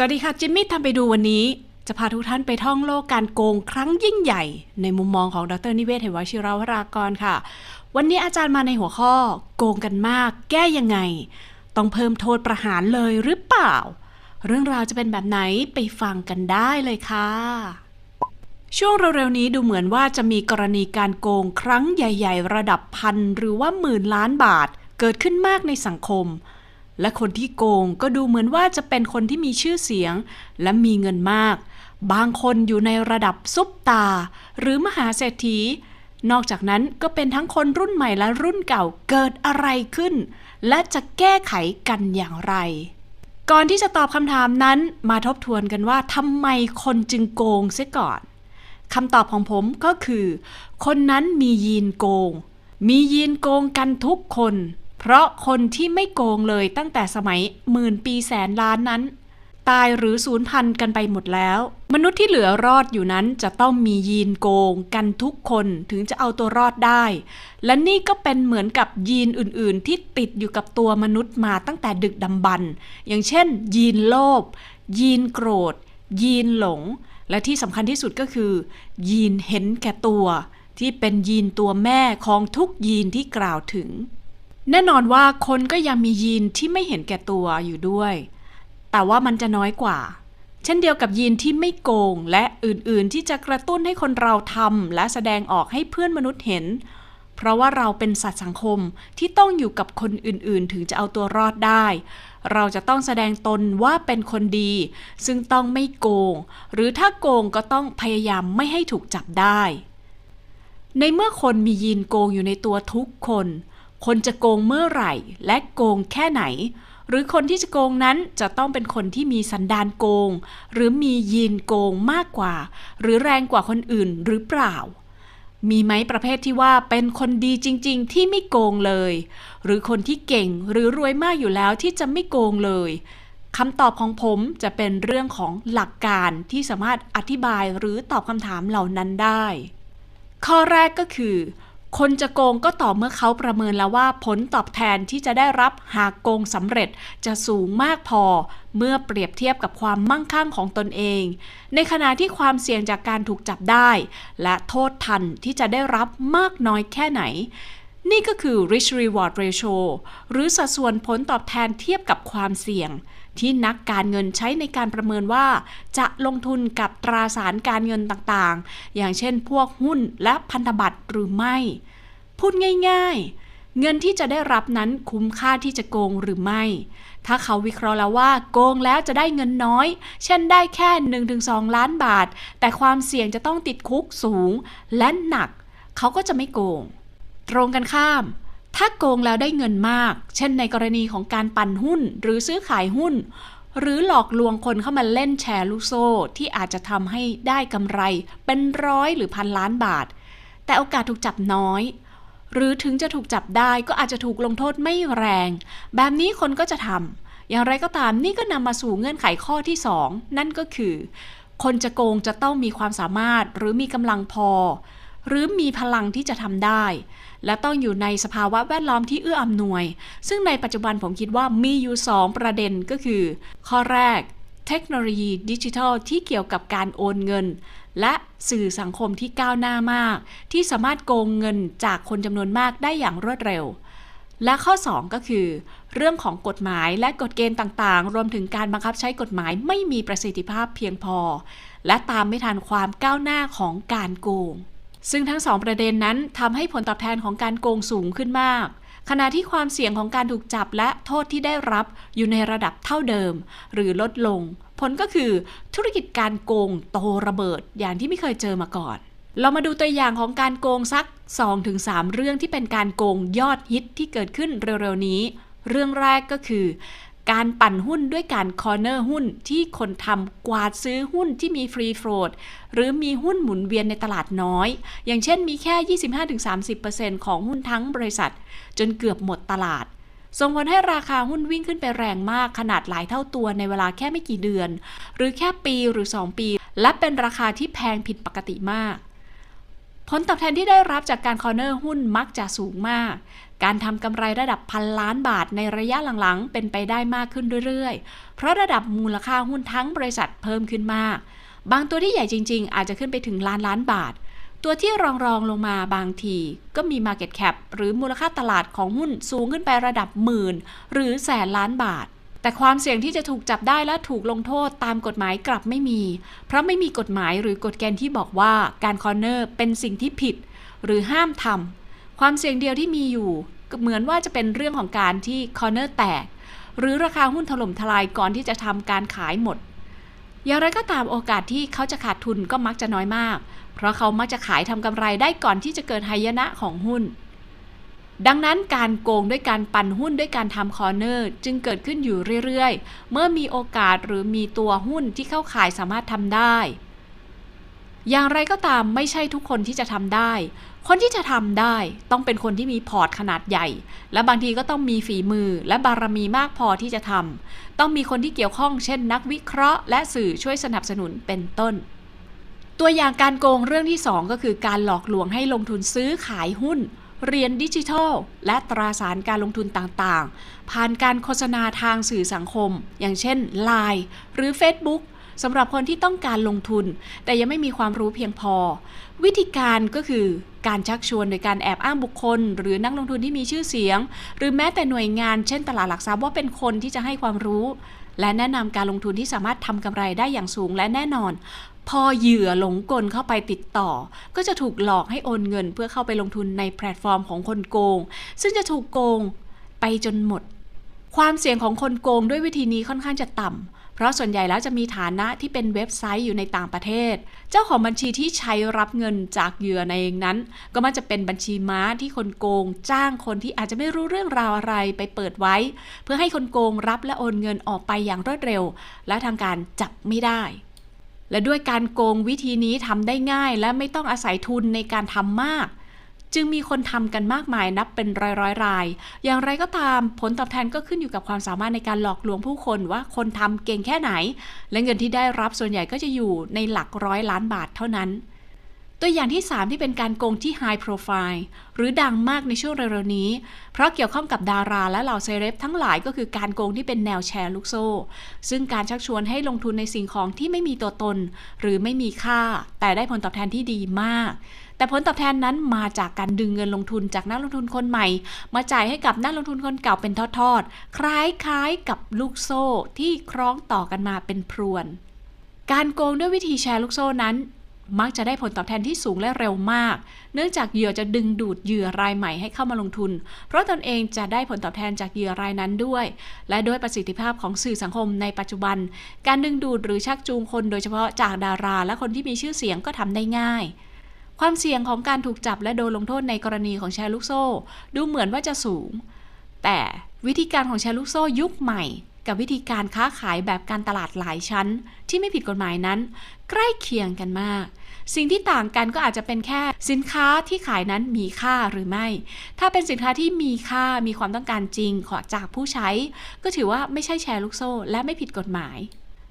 สวัสดีค่ะจิมมี่ทำไปดูวันนี้ จะพาทุกท่านไปท่องโลกการโกงครั้งยิ่งใหญ่ ในมุมมองของดรนิเวศเหวชิราวรากรค่ะ วันนี้อาจารย์มาในหัวข้อ โกงกันมาก แก้ยังไง ต้องเพิ่มโทษประหารเลยหรือเปล่า เรื่องราวจะเป็นแบบไหนไปฟังกันได้เลยค่ะ ช่วงเร็วๆนี้ดูเหมือนว่าจะมีกรณีการโกงครั้งใหญ่ ๆ ระดับพันหรือว่าหมื่นล้านบาท เกิดขึ้นมากในสังคม และคนที่โกงก็ดูเหมือนว่าจะเป็นคนที่มีชื่อเสียง และมีเงินมาก บางคนอยู่ในระดับซุปตา หรือมหาเศรษฐี นอกจากนั้นก็เป็นทั้งคนรุ่นใหม่และรุ่นเก่าเกิดอะไรขึ้น และจะแก้ไขกันอย่างไร ก่อนที่จะตอบคำถามนั้นมาทบทวนกันว่าทำไมคนจึงโกงเสียก่อนคำตอบของผมก็คือ คนนั้นมียีนโกง มียีนโกงกันทุกคน เพราะคนที่ไม่โกงเลยตั้งแต่สมัยหมื่นปีแสนล้านนั้น ตายหรือสูญพันธุ์กันไปหมดแล้ว มนุษย์ที่เหลือรอดอยู่นั้นจะต้องมียีนโกงกันทุกคนถึงจะเอาตัวรอดได้ และนี่ก็เป็นเหมือนกับยีนอื่นๆ ที่ติดอยู่กับตัวมนุษย์มาตั้งแต่ดึกดำบรรอย่างเช่น ยีนโลภยีนโกรธ ยีนหลง และที่สำคัญที่สุดก็คือ ยีนเห็นแก่ตัว ที่เป็นยีนตัวแม่ของทุกยีนที่กล่าวถึง แน่นอนว่าคนก็ยังมียีนที่ไม่เห็นแก่ตัวอยู่ด้วย แต่ว่ามันจะน้อยกว่า เช่นเดียวกับยีนที่ไม่โกงและอื่นๆ ที่จะกระตุ้นให้คนเราทำและแสดงออกให้เพื่อนมนุษย์เห็น เพราะว่าเราเป็นสัตว์สังคมที่ต้องอยู่กับคนอื่นๆ ถึงจะเอาตัวรอดได้ เราจะต้องแสดงตนว่าเป็นคนดี ซึ่งต้องไม่โกง หรือถ้าโกงก็ต้องพยายามไม่ให้ถูกจับได้ ในเมื่อคนมียีนโกงอยู่ในตัวทุกคน คนจะโกงเมื่อไหร่ และโกงแค่ไหน หรือคนที่จะโกงนั้นจะต้องเป็นคนที่มีสันดานโกง หรือมียีนโกงมากกว่า หรือแรงกว่าคนอื่นหรือเปล่า มีไหมประเภทที่ว่าเป็นคนดีจริง ๆ ที่ไม่โกงเลย หรือคนที่เก่งหรือรวยมากอยู่แล้วที่จะไม่โกงเลยคำตอบของผมจะเป็นเรื่องของหลักการที่สามารถอธิบายหรือตอบคำถามเหล่านั้นได้ ข้อแรกก็คือ คนจะโกงก็ต่อเมื่อเขาประเมินแล้วว่าผลตอบแทนที่จะได้รับหากโกงสำเร็จจะสูงมากพอ เมื่อเปรียบเทียบกับความมั่งคั่งของตนเอง ในขณะที่ความเสี่ยงจากการถูกจับได้ และโทษทันที่จะได้รับมากน้อยแค่ไหน นี่ก็คือ risk reward ratio หรือสัดส่วนผลตอบแทนเทียบกับความเสี่ยง ที่นักการเงินใช้ในการประเมินว่า จะลงทุนกับตราสารการเงินต่างๆ อย่างเช่นพวกหุ้นและพันธบัตรหรือไม่ พูดง่าย ๆเงินที่จะได้รับนั้นคุ้มค่าที่จะโกงหรือไม่ ถ้าเขาวิเคราะห์แล้วว่าโกงแล้วจะได้เงินน้อย เช่นได้แค่ 1-2 ล้านบาท แต่ความเสี่ยงจะต้องติดคุกสูงและหนัก เขาก็จะไม่โกง ตรงกันข้าม ถ้าโกงแล้วได้เงินมาก เช่นในกรณีของการปั่นหุ้นหรือซื้อขายหุ้น หรือหลอกลวงคนเข้ามาเล่นแชร์ลูกโซ่ ที่อาจจะทำให้ได้กำไร เป็นร้อยหรือพันล้านบาท แต่โอกาสถูกจับน้อย หรือถึงจะถูกจับได้ก็อาจจะถูกลงโทษไม่แรง แบบนี้คนก็จะทำอย่างไรก็ตามนี่ก็นำมาสู่เงื่อนไขข้อที่ 2 นั่นก็คือ คนจะโกงจะต้องมีความสามารถหรือมีกำลังพอ หรือมีพลังที่จะทำได้ และต้องอยู่ในสภาวะแวดล้อมที่เอื้ออำนวย ซึ่งในปัจจุบันผมคิดว่ามีอยู่ 2 ประเด็นก็คือ ข้อแรก เทคโนโลยีดิจิทัลที่เกี่ยวกับการโอนเงิน และสื่อสังคมที่ก้าวหน้ามาก ที่สามารถโกงเงินจากคนจำนวนมากได้อย่างรวดเร็ว และข้อ 2 ก็คือ เรื่องของกฎหมายและกฎเกณฑ์ต่างๆ รวมถึงการบังคับใช้กฎหมายไม่มีประสิทธิภาพเพียงพอ และตามไม่ทันความก้าวหน้าของการโกง ซึ่งทั้งสองประเด็นนั้นทำให้ผลตอบแทนของการโกงสูงขึ้นมาก ขณะที่ความเสี่ยงของการถูกจับและโทษที่ได้รับอยู่ในระดับเท่าเดิม หรือลดลง ผลก็คือธุรกิจการโกงโตระเบิดอย่างที่ไม่เคยเจอมาก่อน เรามาดูตัวอย่างของการโกงสัก 2-3 เรื่องที่เป็นการโกงยอดฮิตที่เกิดขึ้นเร็วๆนี้ เรื่องแรกก็คือ การปั่นหุ้นด้วยการคอร์เนอร์หุ้นที่คนทำกวาดซื้อหุ้นที่มีฟรีโฟลดหรือมีหุ้นหมุนเวียนในตลาดน้อย อย่างเช่นมีแค่ 25-30%ของหุ้นทั้งบริษัท จนเกือบหมดตลาด ส่งผลให้ราคาหุ้นวิ่งขึ้นไปแรงมากขนาดหลายเท่าตัวในเวลาแค่ไม่กี่เดือน หรือแค่ปีหรือ 2 ปี และเป็นราคาที่แพงผิดปกติมากผลตอบแทนที่ได้รับจากการคอร์เนอร์หุ้นมักจะสูงมาก การทำกำไรระดับพันล้านบาทในระยะหลังๆ เป็นไปได้มากขึ้นเรื่อยๆ เพราะระดับมูลค่าหุ้นทั้งบริษัทเพิ่มขึ้นมาก บางตัวที่ใหญ่จริงๆ อาจจะขึ้นไปถึงล้านล้านบาท ตัวที่รองรองลงมาบางที ก็มี Market Cap หรือมูลค่าตลาดของหุ้นสูงขึ้นไประดับหมื่น หรือแสนล้านบาทแต่ความเสี่ยงที่จะถูกจับได้และถูกลงโทษตามกฎหมายกลับไม่มี เพราะไม่มีกฎหมายหรือกฎเกณฑ์ที่บอกว่าการคอร์เนอร์เป็นสิ่งที่ผิด หรือห้ามทำ ความเสี่ยงเดียวที่มีอยู่เหมือนว่าจะเป็นเรื่องของการที่คอร์เนอร์แตก หรือราคาหุ้นถล่มทลายก่อนที่จะทำการขายหมด อย่างไรก็ตามโอกาสที่เขาจะขาดทุนก็มักจะน้อยมาก เพราะเขามักจะขายทำกำไรได้ก่อนที่จะเกิดหายนะของหุ้น ดังนั้นการโกงด้วยการปั่นหุ้นด้วยการทำคอร์เนอร์จึงเกิดขึ้นอยู่เรื่อยๆ เมื่อมีโอกาสหรือมีตัวหุ้นที่เข้าขายสามารถทำได้อย่างไรก็ตามไม่ใช่ทุกคนที่จะทำได้ คนที่จะทำได้ต้องเป็นคนที่มีพอร์ตขนาดใหญ่ และบางทีก็ต้องมีฝีมือและบารมีมากพอที่จะทำต้องมีคนที่เกี่ยวข้องเช่น นักวิเคราะห์ และสื่อช่วยสนับสนุนเป็นต้น ตัวอย่างการโกงเรื่องที่ 2 ก็คือการหลอกลวงให้ลงทุนซื้อขายหุ้น เรียนดิจิทัล และตราสารการลงทุนต่างๆ ผ่านการโฆษณาทางสื่อสังคม อย่างเช่น Line หรือ Facebook สำหรับคนที่ต้องการลงทุน แต่ยังไม่มีความรู้เพียงพอ วิธีการก็คือ การชักชวนโดยการแอบอ้างบุคคล หรือนักลงทุนที่มีชื่อเสียง หรือแม้แต่หน่วยงาน เช่นตลาดหลักทรัพย์ว่าเป็นคนที่จะให้ความรู้ และแนะนำการลงทุนที่สามารถทำกำไรได้อย่างสูงและแน่นอน พอเหยื่อหลงกลเข้าไปติดต่อ ก็จะถูกหลอกให้โอนเงิน เพื่อเข้าไปลงทุนในแพลตฟอร์มของคนโกง ซึ่งจะถูกโกงไปจนหมด ความเสี่ยงของคนโกงด้วยวิธีนี้ค่อนข้างจะต่ำ เพราะส่วนใหญ่แล้วจะมีฐานะที่เป็นเว็บไซต์อยู่ในต่างประเทศ เจ้าของบัญชีที่ใช้รับเงินจากเหยื่อในเองนั้น ก็มักจะเป็นบัญชีม้าที่คนโกง จ้างคนที่อาจจะไม่รู้เรื่องราวอะไรไปเปิดไว้ เพื่อให้คนโกงรับและโอนเงินออกไปอย่างรวดเร็ว และทางการจับไม่ได้และด้วยการโกงวิธีนี้ทำได้ง่าย และไม่ต้องอาศัยทุนในการทำมาก จึงมีคนทำกันมากมายนับเป็นร้อยร้อยราย อย่างไรก็ตามผลตอบแทนก็ขึ้นอยู่กับความสามารถในการหลอกลวงผู้คนว่าคนทำเก่งแค่ไหน และเงินที่ได้รับส่วนใหญ่ก็จะอยู่ในหลักร้อยล้านบาทเท่านั้น ตัวอย่างที่ 3 ที่เป็นการโกงที่ High Profile หรือดังมากในช่วงเร็วๆนี้ เพราะเกี่ยวข้องกับดาราและเหล่าเซเลบทั้งหลายก็คือการโกงที่เป็นแนวแชร์ลูกโซ่ ซึ่งการชักชวนให้ลงทุนในสิ่งของที่ไม่มีตัวตน หรือไม่มีค่า แต่ได้ผลตอบแทนที่ดีมาก แต่ผลตอบแทนนั้นมาจากการดึงเงินลงทุนจากนักลงทุนคนใหม่ มาจ่ายให้กับนักลงทุนคนเก่าเป็นทอดๆ คล้ายๆกับลูกโซ่ที่คล้องต่อกันมาเป็นพรวนการโกงด้วยวิธีแชร์ลูกโซ่นั้น มักจะได้ผลตอบแทนที่สูงและเร็วมาก เนื่องจากเหยื่อจะดึงดูดเหยื่อรายใหม่ให้เข้ามาลงทุน เพราะตนเองจะได้ผลตอบแทนจากเหยื่อรายนั้นด้วย และด้วยประสิทธิภาพของสื่อสังคมในปัจจุบัน การดึงดูดหรือชักจูงคนโดยเฉพาะจากดารา และคนที่มีชื่อเสียงก็ทำได้ง่ายความเสี่ยงของการถูกจับและโดนลงโทษในกรณีของแชร์ลูกโซ่ ดูเหมือนว่าจะสูง แต่วิธีการของแชร์ลูกโซ่ยุคใหม่ กับวิธีการค้าขายแบบการตลาดหลายชั้น ที่ไม่ผิดกฎหมายนั้น ใกล้เคียงกันมาก สิ่งที่ต่างกันก็อาจจะเป็นแค่สินค้าที่ขายนั้นมีค่าหรือไม่ ถ้าเป็นสินค้าที่มีค่ามีความต้องการจริงขอจากผู้ใช้ ก็ถือว่าไม่ใช่แชร์ลูกโซ่ และไม่ผิดกฎหมาย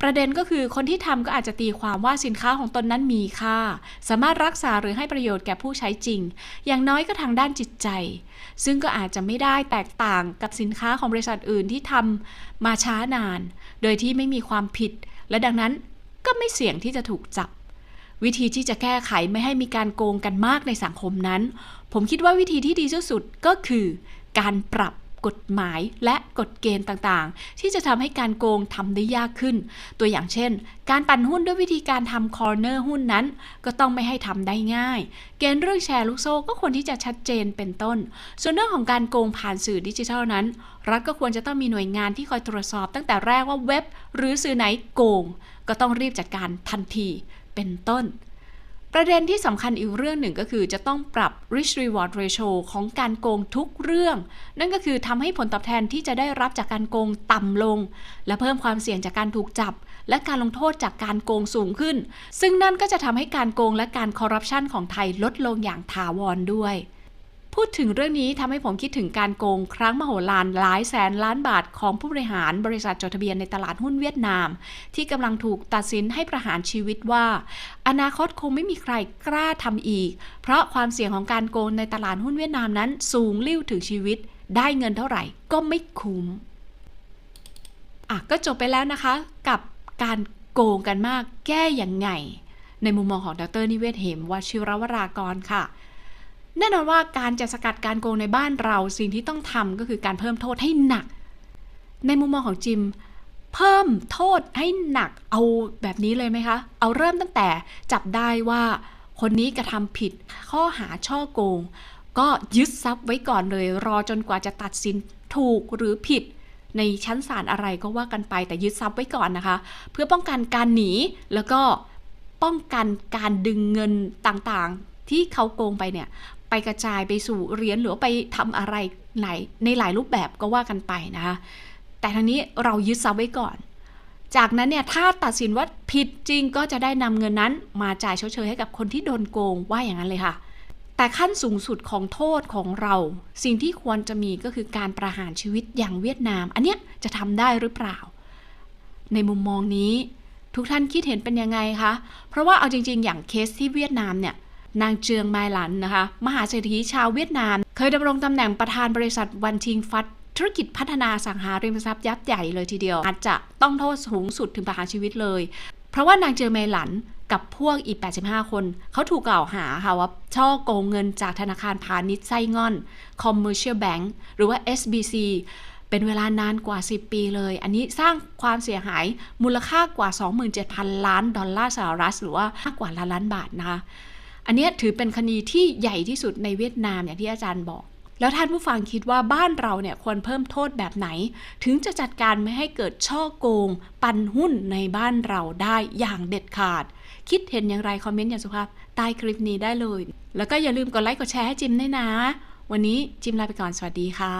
ประเด็นก็คือคนที่ทำก็อาจจะตีความว่าสินค้าของตนนั้นมีค่า สามารถรักษาหรือให้ประโยชน์แก่ผู้ใช้จริง อย่างน้อยก็ทางด้านจิตใจ ซึ่งก็อาจจะไม่ได้แตกต่างกับสินค้าของบริษัทอื่นที่ทำมาช้านาน โดยที่ไม่มีความผิด และดังนั้นก็ไม่เสี่ยงที่จะถูกจับ วิธีที่จะแก้ไขไม่ให้มีการโกงกันมากในสังคมนั้น ผมคิดว่าวิธีที่ดีที่สุดก็คือ การปรับ กฎหมายและกฎเกณฑ์ต่างๆ ที่จะทำให้การโกงทำได้ยากขึ้น ตัวอย่างเช่น การปั่นหุ้นด้วยวิธีการทำคอร์เนอร์หุ้นนั้น ก็ต้องไม่ให้ทำได้ง่าย เกณฑ์เรื่องแชร์ลูกโซ่ก็ควรที่จะชัดเจนเป็นต้น ส่วนเรื่องของการโกงผ่านสื่อดิจิทัลนั้น รัฐก็ควรจะต้องมีหน่วยงานที่คอยตรวจสอบ ตั้งแต่แรกว่าเว็บ หรือสื่อไหนโกง ก็ต้องรีบจัดการทันทีเป็นต้น ประเด็นที่สำคัญอีกเรื่องหนึ่งก็คือจะต้องปรับ risk reward ratio ของการโกงทุกเรื่อง นั่นก็คือทำให้ผลตอบแทนที่จะได้รับจากการโกงต่ำลง และเพิ่มความเสี่ยงจากการถูกจับ และการลงโทษจากการโกงสูงขึ้น ซึ่งนั่นก็จะทำให้การโกงและการคอร์รัปชันของไทยลดลงอย่างถาวรด้วย พูดถึงเรื่องนี้ทำให้ผมคิดถึงการโกงครั้งมโหฬารหลายแสนล้านบาทของผู้บริหารบริษัทจดทะเบียนในตลาดหุ้นเวียดนาม ที่กำลังถูกตัดสินให้ประหารชีวิตว่า อนาคตคงไม่มีใครกล้าทำอีก เพราะความเสี่ยงของการโกงในตลาดหุ้นเวียดนามนั้นสูงลิ่วถึงชีวิต ได้เงินเท่าไหร่ก็ไม่คุ้มอะก็จบไปแล้วนะคะ กับการโกงกันมากแก้อย่างไง ในมุมมองของดรนิเวศเหมวชิรวรากรค่ะ แน่นอนว่าการจะสกัดการโกงในบ้านเราสิ่งที่ต้องทำก็คือการเพิ่มโทษให้หนัก ในมุมมองของจิม เพิ่มโทษให้หนักเอาแบบนี้เลยไหมคะ เอาเริ่มตั้งแต่จับได้ว่าคนนี้กระทำผิดข้อหาช่อโกง ก็ยึดทรัพย์ไว้ก่อนเลย รอจนกว่าจะตัดสินถูกหรือผิด ในชั้นศาลอะไรก็ว่ากันไปแต่ยึดทรัพย์ไว้ก่อนนะคะ เพื่อป้องกันการหนีแล้วก็ป้องกันการดึงเงินต่างๆ ที่เขาโกงไปเนี่ย ไปกระจายไปสู่เหรียญหรือว่าไปทำอะไรไหนในหลายรูปแบบก็ว่ากันไปนะคะแต่ทางนี้เรายึดทรัพย์ไว้ก่อน จากนั้นเนี่ยถ้าตัดสินว่าผิดจริงก็จะได้นำเงินนั้น มาจ่ายชดเชยให้กับคนที่โดนโกงว่าอย่างนั้นเลยค่ะ แต่ขั้นสูงสุดของโทษของเรา สิ่งที่ควรจะมีก็คือการประหารชีวิตอย่างเวียดนาม อันเนี้ยจะทำได้หรือเปล่า ในมุมมองนี้ทุกท่านคิดเห็นเป็นยังไงคะ เพราะว่าเอาจริง ๆ อย่างเคสที่เวียดนามเนี่ย นางเจืองไมหลันนะคะ มหาเศรษฐีชาวเวียดนาม เคยดำรงตำแหน่งประธานบริษัทวันทิงฟัดธุรกิจพัฒนาสังหาริมทรัพย์ยักษ์ใหญ่เลยทีเดียว อาจจะต้องโทษสูงสุดถึงประหารชีวิตเลย เพราะว่านางเจืองไมหลันกับพวกอีก 85 คน เขาถูกกล่าวหาค่ะว่าช่อโกงเงินจากธนาคารพาณิชย์ไส้งอน Commercial Bank หรือว่า SBC เป็นเวลานานกว่า 10 ปีเลย อันนี้สร้างความเสียหายมูลค่ากว่า 27,000 ล้านดอลลาร์สหรัฐหรือว่ามากกว่าล้านล้านบาทนะคะ อันนี้ถือเป็นคดีที่ใหญ่ที่สุดในเวียดนามอย่างที่อาจารย์บอก แล้วท่านผู้ฟังคิดว่าบ้านเราเนี่ยควรเพิ่มโทษแบบไหน ถึงจะจัดการไม่ให้เกิดช่อโกง ปันหุ้นในบ้านเราได้อย่างเด็ดขาด คิดเห็นอย่างไรคอมเมนต์อย่างสุภาพใต้คลิปนี้ได้เลย แล้วก็อย่าลืมกดไลค์กดแชร์ให้จิมด้วยนะ วันนี้จิมลาไปก่อนสวัสดีค่ะ